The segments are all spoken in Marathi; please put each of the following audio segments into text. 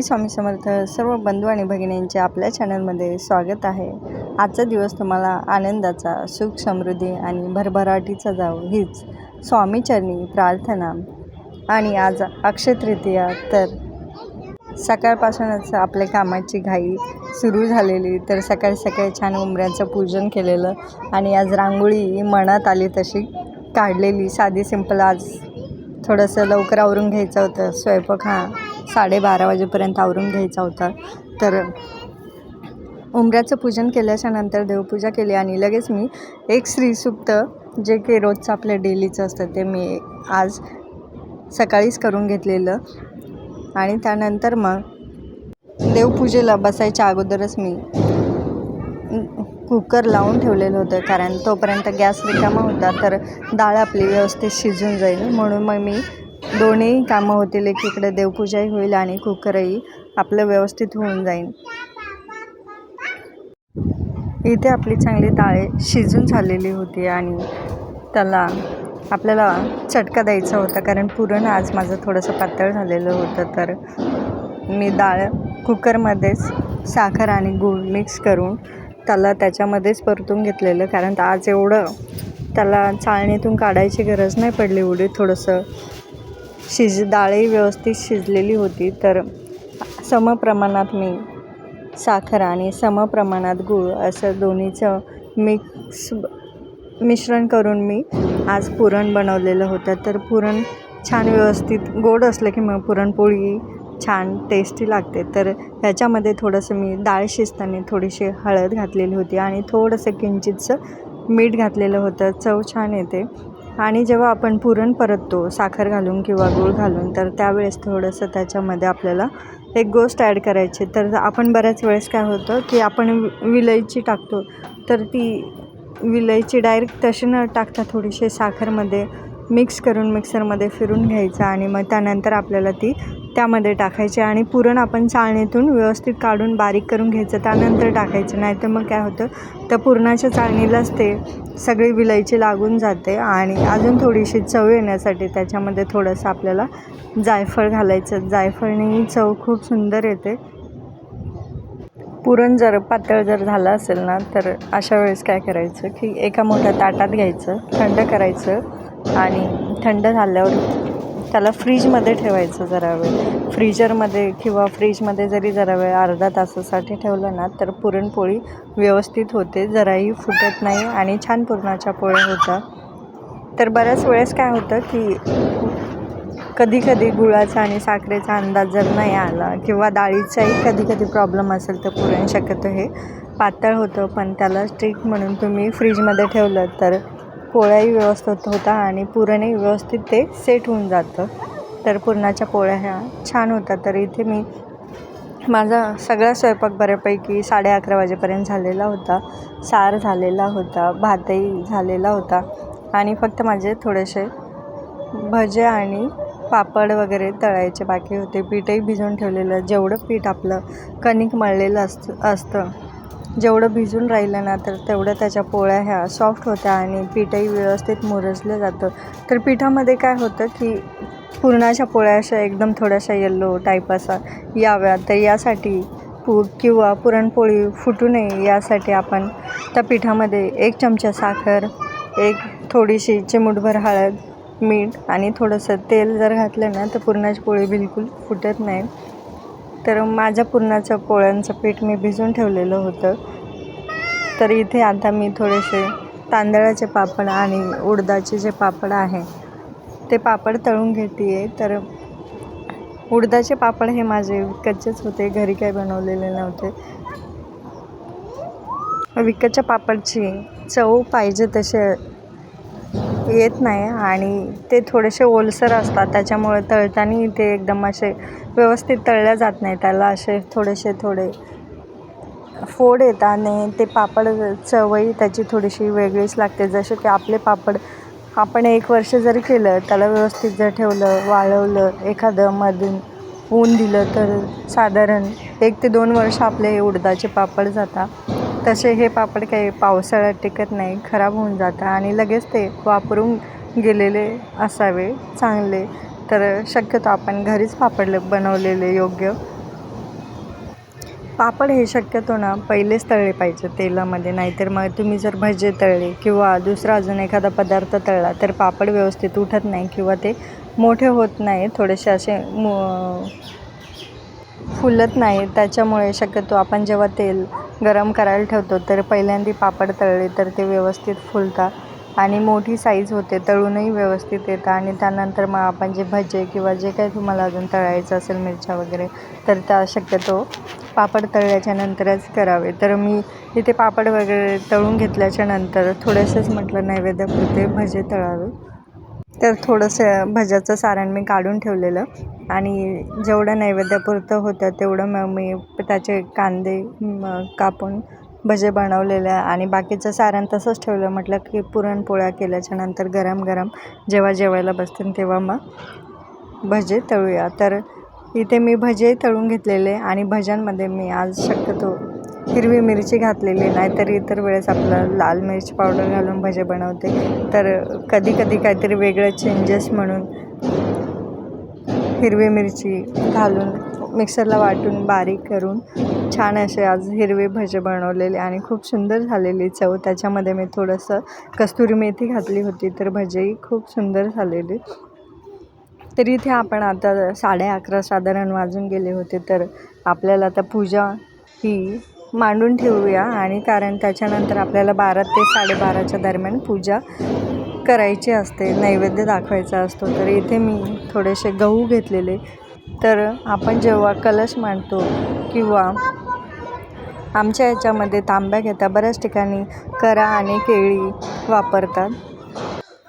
श्री स्वामी समर्थ सर्व बंधू आणि भगिनींचे आपल्या चॅनलमध्ये स्वागत आहे. आजचा दिवस तुम्हाला आनंदाचा सुख समृद्धी आणि भरभराटीचा जाऊ हीच स्वामीचरणी प्रार्थना. आणि आज अक्षय तृतीया तर सकाळपासूनच आपल्या कामाची घाई सुरू झालेली तर सकाळी सकाळी छान उमऱ्यांचं पूजन केलेलं आणि आज रांगोळी मनात आली तशी काढलेली. साधी सिंपल आज थोडंसं लवकर आवरून घ्यायचं होतं. स्वयंपाक हा साडेबारा वाजेपर्यंत आवरून घ्यायचा होता. तर उंबऱ्याचं पूजन केल्याच्यानंतर देवपूजा केली आणि लगेच मी एक श्रीसुप्त जे की रोजचं आपलं डेलीचं असतं ते मी आज सकाळीच करून घेतलेलं. आणि त्यानंतर मग देवपूजेला बसायच्या अगोदरच मी कुकर लावून ठेवलेलं होतं कारण तोपर्यंत गॅस रिकामा होता तर डाळ आपली व्यवस्थित शिजून जाईल. म्हणून मग मी दोन्ही कामं होतील एकीकडे देवपूजाही होईल आणि कुकरही आपलं व्यवस्थित होऊन जाईल. इथे आपली चांगली डाळे शिजून झालेली होती आणि त्याला आपल्याला चटका द्यायचा होता कारण पुरण आज माझं थोडंसं पातळ झालेलं होतं. तर मी डाळ कुकरमध्येच साखर आणि गूळ मिक्स करून त्याला त्याच्यामध्येच परतून घेतलेलं कारण आज एवढं त्याला चाळणीतून काढायची गरज नाही पडली एवढी थोडंसं शिज डाळही व्यवस्थित शिजलेली होती तर सम प्रमाणात मी साखर आणि सम प्रमाणात गूळ असं दोन्हीचं मिक्स मिश्रण करून मी आज पुरण बनवलेलं होतं. तर पुरण छान व्यवस्थित गोड असलं की मग पुरणपोळी छान टेस्टी लागते. तर ह्याच्यामध्ये थोडंसं मी डाळ शिजताना थोडीशी हळद घातलेली होती आणि थोडंसं किंचितचं मीठ घातलेलं होतं. चव छान येते. आणि जेव्हा आपण पुरण परततो साखर घालून किंवा गूळ घालून तर त्यावेळेस थोडंसं त्याच्यामध्ये आपल्याला एक गोष्ट ॲड करायची. तर आपण बऱ्याच वेळेस काय होतं की आपण विलयची टाकतो तर ती विलयची डायरेक्ट तशी न टाकता थोडीशी साखरमध्ये मिक्स करून मिक्सरमध्ये फिरून घ्यायचं आणि मग त्यानंतर आपल्याला ती त्यामध्ये टाकायची आणि पुरण आपण चाळणीतून व्यवस्थित काढून बारीक करून घ्यायचं. त्यानंतर टाकायचं. नाही तर मग काय होतं त्या पुरणाच्या चाळणीलाच ते सगळी विलायची लागून जाते आणि अजून थोडीशी चव येण्यासाठी त्याच्यामध्ये थोडंसं आपल्याला जायफळ घालायचं. जायफळने चव खूप सुंदर येते. पुरण जर पातळ जर झालं असेल ना तर अशा वेळेस काय करायचं की एका मोठ्या ताटात घ्यायचं थंड करायचं. आणि थंड झाल्यावर त्याला फ्रीजमध्ये ठेवायचं जरा वेळ. फ्रीजरमध्ये किंवा फ्रीजमध्ये जरी जरा वेळ अर्धा तासासाठी ठेवलं ना तर पुरणपोळी व्यवस्थित होते. जराही फुटत नाही आणि छान पुरणाच्या पोळ्या होतात तर बऱ्याच वेळेस काय होतं की कधी कधी गुळाचा आणि साखरेचा अंदाज जर नाही आला किंवा डाळीचाही कधी कधी प्रॉब्लेम असेल तर पुरण शक्यतो हे पातळ होतं पण त्याला स्ट्रिक म्हणून तुम्ही फ्रीजमध्ये ठेवलं तर पोळ्याही व्यवस्थित होता आणि पुरणही व्यवस्थित ते सेट होऊन जातं. तर पुरणाच्या पोळ्या ह्या छान होतात तर इथे मी माझा सगळा स्वयंपाक बऱ्यापैकी साडे अकरा वाजेपर्यंत झालेला होता. सार झालेला होता भातही झालेला होता आणि फक्त माझे थोडेसे भजे आणि पापड वगैरे तळायचे बाकी होते. पीठही भिजवून ठेवलेलं जेवढं पीठ आपलं कणिक मळलेलं असतं असतं. जेवढं भिजून राहिलं ना तर तेवढं त्याच्या पोळ्या ह्या सॉफ्ट होत्या आणि पीठही व्यवस्थित मुरजलं जातं. तर पिठामध्ये काय होतं की पुरणाच्या पोळ्या अशा एकदम थोड्याशा येल्लो टाईप असा याव्या तर यासाठी पू किंवा पुरणपोळी फुटू नये यासाठी आपण त्या पिठामध्ये एक चमचा साखर एक थोडीशी चिमूटभर हळद मीठ आणि थोडंसं तेल जर घातलं ना तर पुरणाची पोळी बिलकुल फुटत नाही. तर माझ्या पुरणाचं पोळ्यांचं पीठ मी भिजून ठेवलेलं होतं. तर इथे आता मी थोडेसे तांदळाचे पापड आणि उडदाचे जे पापड आहे ते पापड तळून घेते आहे तर उडदाचे पापड हे माझे विकतचेच होते घरी काही बनवलेले नव्हते. विकतच्या पापडची चव पाहिजे तसे येत नाही आणि ते थोडेसे ओलसर असतात त्याच्यामुळे तळताना ते एकदम असे व्यवस्थित तळल्या जात नाही. त्याला असे थोडेसे थोडे फोड येतात आणि ते पापड चवही त्याची थोडीशी वेगळीच लागते. जसे की आपले पापड आपण एक वर्ष जरी केलं त्याला व्यवस्थित जर ठेवलं वाळवलं एखादं मधून ऊन दिलं तर साधारण एक ते दोन वर्ष आपले उडदाचे पापड जातात. तसे हे पापड काही पावसाळ्यात टिकत नाही खराब होऊन जातं आणि लगेच ते वापरून गेलेले असावे चांगले. तर शक्यतो आपण घरीच पापड बनवलेले योग्य. पापड हे शक्यतो ना पहिलेच तळले पाहिजे तेलामध्ये नाहीतर मग तुम्ही जर भजे तळले किंवा दुसरा अजून एखादा पदार्थ तळला तर पापड व्यवस्थित उठत नाही किंवा ते मोठे होत नाही थोडेसे असे फुलत नाही. त्याच्यामुळे शक्यतो आपण जेव्हा तेल गरम करायला ठेवतो. तर पहिल्यांदा पापड तळले तर ते व्यवस्थित फुलतात आणि मोठी साईज होते तळूनही व्यवस्थित येतं. आणि त्यानंतर मग आपण जे भजे किंवा जे काही तुम्हाला अजून तळायचं असेल मिरच्या वगैरे तर त्या शक्यतो पापड तळल्याच्या नंतरच करावे. तर मी इथे पापड वगैरे तळून घेतल्याच्या नंतर थोडेसेच म्हटलं नैवेद्यापुरते भजे तळावे. तर थोडंसं भज्याचं सारण मी काढून ठेवलेलं. आणि जेवढं नैवेद्यापुरतं होतं तेवढं मग मी त्याचे कांदे कापून भजे बनवलेलं आणि बाकीचं सारण तसंच ठेवलं. म्हटलं की पुरणपोळ्या केल्याच्यानंतर गरम गरम जेव्हा जेवायला बसतील तेव्हा मग भजे तळूया. तर इथे मी भजे तळून घेतलेले आणि भज्यांमध्ये मी आज शक्यतो हिरवी मिरची घातलेली नाही तर इतर वेळेस आपलं लाल मिरची पावडर घालून भजे बनवते. तर कधी कधी काहीतरी वेगळं चेंजेस म्हणून हिरवी मिरची घालून मिक्सरला वाटून बारीक करून छान असे आज हिरवे भजे बनवलेले आणि खूप सुंदर झालेली चव. त्याच्यामध्ये मी थोडंसं कस्तुरी मेथी घातली होती तर भजेही खूप सुंदर झालेले. तर इथे आपण आता साडे अकरा साधारण वाजून गेले होते तर आपल्याला आता पूजा ही मांडून ठेवूया आणि कारण त्याच्यानंतर आपल्याला बारा ते साडेबाराच्या दरम्यान पूजा करायची असते नैवेद्य दाखवायचा असतो. तर इथे मी थोडेसे गहू घेतलेले. तर आपण जेव्हा कलश मांडतो किंवा आमच्या याच्यामध्ये तांब्या घेता बऱ्याच ठिकाणी करा आणि केळी वापरतात.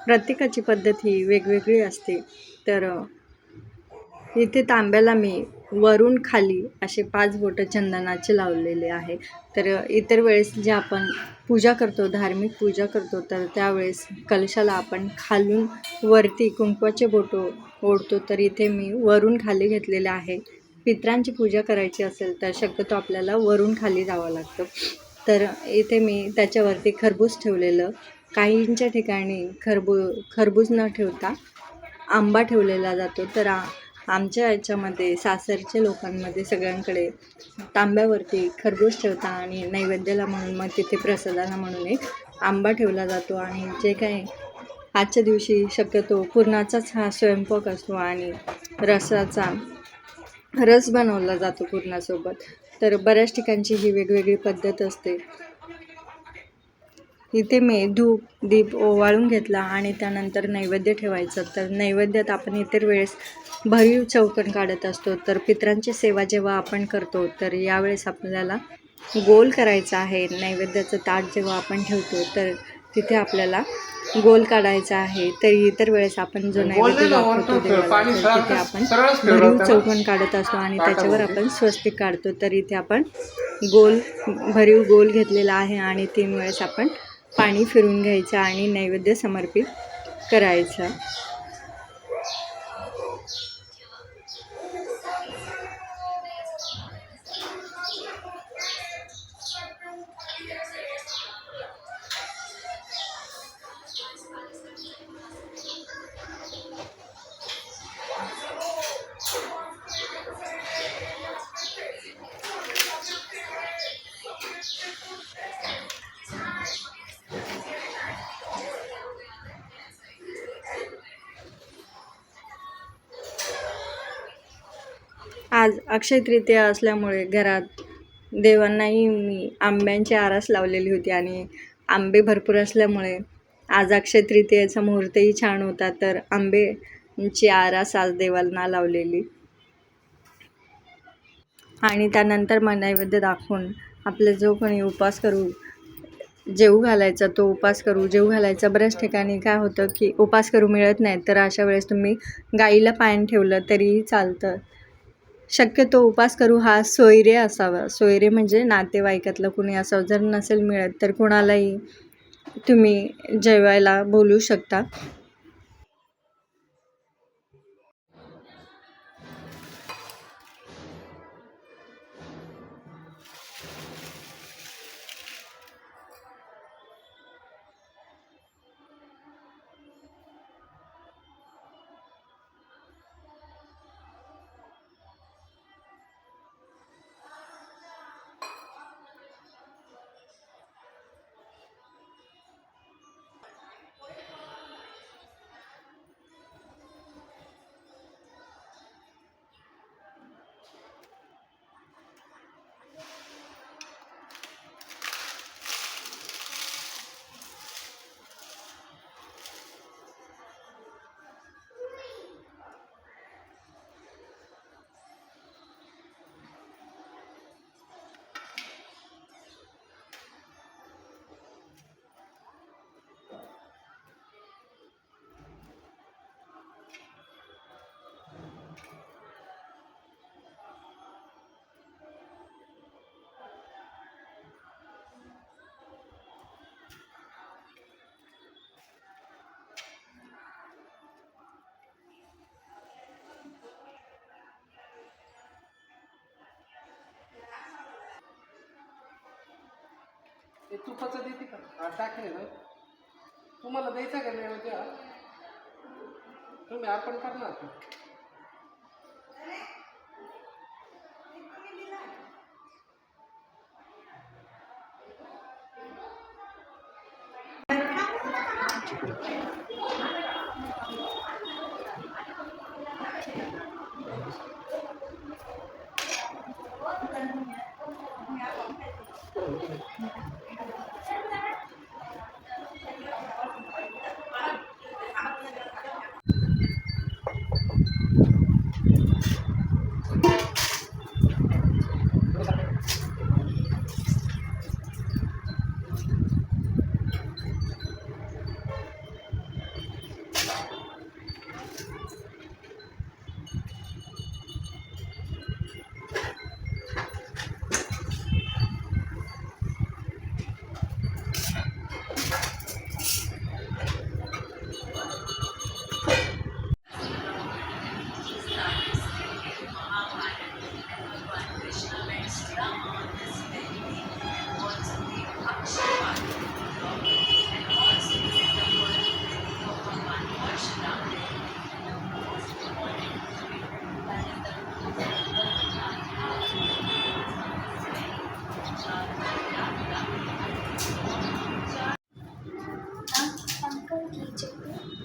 प्रत्येकाची पद्धत ही वेगवेगळी असते. तर इथे तांब्याला मी वरून खाली असे पाच बोटं चंदनाचे लावलेले आहे तर इतर वेळेस जे आपण पूजा करतो धार्मिक पूजा करतो तर त्यावेळेस कलशाला आपण खालून वरती कुंकवाचे बोटं ओढतो. तर इथे मी वरून खाली घेतलेले आहे. पित्रांची पूजा करायची असेल तर शक्यतो आपल्याला वरून खाली जावं लागतं. तर इथे मी त्याच्यावरती खरबूज ठेवलेलं. काहींच्या ठिकाणी खरबू खरबूज न ठेवता आंबा ठेवलेला जातो. तर आ आमच्या याच्यामध्ये सासरच्या लोकांमध्ये सगळ्यांकडे तांब्यावरती खरबूज ठेवता आणि नैवेद्याला म्हणून मग तिथे प्रसादाला म्हणून एक आंबा ठेवला जातो. आणि जे काही आजच्या दिवशी शक्यतो पुरणाचाच हा स्वयंपाक असतो आणि रसाचा रस बनवला जातो पुरणासोबत. तर बऱ्याच ठिकाणची ही वेगवेगळी पद्धत असते. इथे मी धूप दीप ओवाळून घेतला आणि त्यानंतर नैवेद्य ठेवायचं. तर नैवेद्यात आपण इतर वेळेस भरीव चौकण काढत असतो. तर पित्रांची सेवा जेव्हा आपण करतो तर यावेळेस आपल्याला गोल करायचं आहे. नैवेद्याचं ताट जेव्हा आपण ठेवतो तर तिथे आपल्याला गोल काढायचा आहे. तर इतर वेळेस आपण जो नैवेद्य देवाला तिथे आपण भरीव चौकण काढत असतो आणि त्याच्यावर आपण स्वस्तिक काढतो. तर इथे आपण गोल भरीव गोल घेतलेला आहे आणि तीन वेळेस आपण पाणी फिरून घ्यायचं आणि नैवेद्य समर्पित करायचा. आज अक्षय तृतीया असल्यामुळे घरात देवांनाही मी आंब्यांची आरास लावलेली होती आणि आंबे भरपूर असल्यामुळे आज अक्षय तृतीयेचा मुहूर्तही छान होता तर आंबेची आरास आज देवांना लावलेली. आणि त्यानंतर मग नैवेद्य दाखवून आपले जो कोणी उपास करू जेऊ घालायचा तो उपास करू. जेऊ घालायचा बऱ्याच ठिकाणी काय होतं की उपास करू मिळत नाही तर अशा वेळेस तुम्ही गाईला पायन ठेवलं तरीही चालतं. शक्यतो उपास करू हा सोयरे असावा. सोयरे म्हणजे नातेवाईकातलं कुणी असावं. जर नसेल मिळत तर कुणालाही तुम्ही जेवायला बोलू शकता. ते तुपाचं देते का हा टाकले ना. तुम्हाला द्यायचा का नाही त्या तुम्ही अर्पण करणार का?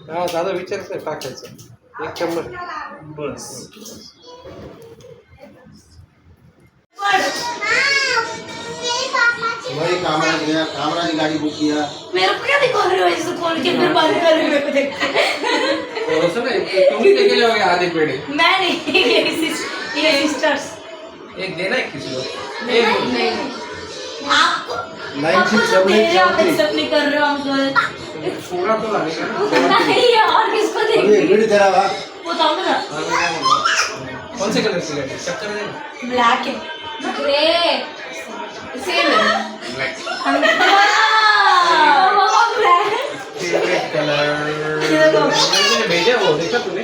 हा दादा विचारच नाही टाकायचं. एक चम्मच बस. वही कामराज गया गाड़ी बुक किया। मेरे को क्या दिखा रहे हो ऐसे कॉल के अंदर बात कर रहे हो मेरे को देख थोडंसं नाही तुम्ही ते गेले होगे आधे मैं नहीं ये सिस- ये सिस्टर्स एक देना एक किसी को? नहीं नहीं। आपको लाइन से सब नहीं। चलती। नहीं कर रहे हो अंकल थोडा तो ना नहीं और किसको देंगे वीडियो तेरा वा बताओ ना। आम्ही काय म्हणतो? कोणसे कलर सिलेक्ट चक्कर दे ना? ब्लैक है। ग्रे। सेम है। ब्लॅक। ब्लैक कलर ये देखो। भेजा वो देखा तूने?